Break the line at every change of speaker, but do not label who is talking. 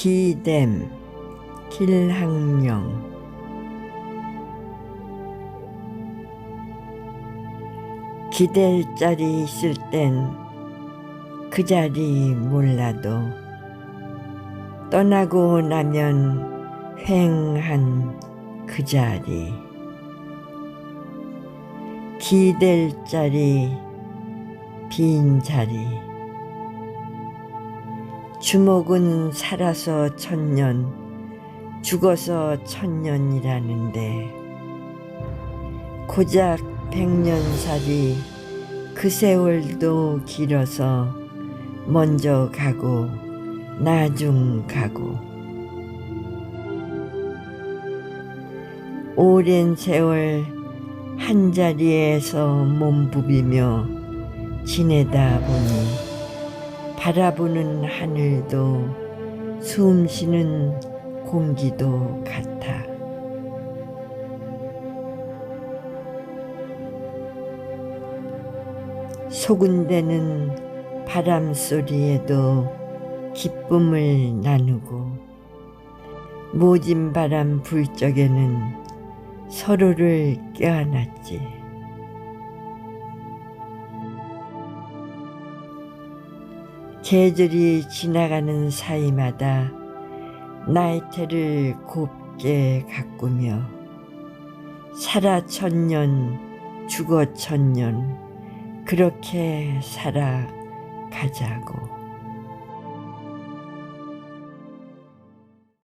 기댐 길학령. 기댈 자리 있을 땐 그 자리 몰라도 떠나고 나면 횡한 그 자리. 기댈 자리 빈 자리 주먹은 살아서 천년 죽어서 천년이라는데 고작 백년살이 그 세월도 길어서 먼저 가고 나중 가고. 오랜 세월 한 자리에서 몸 부비며 지내다 보니 바라보는 하늘도 숨 쉬는 공기도 같아. 소근대는 바람 소리에도 기쁨을 나누고 모진 바람 불 적에는 서로를 껴안았지. 계절이 지나가는 사이마다 나이테를 곱게 가꾸며 살아 천년 죽어 천년 그렇게 살아가자고.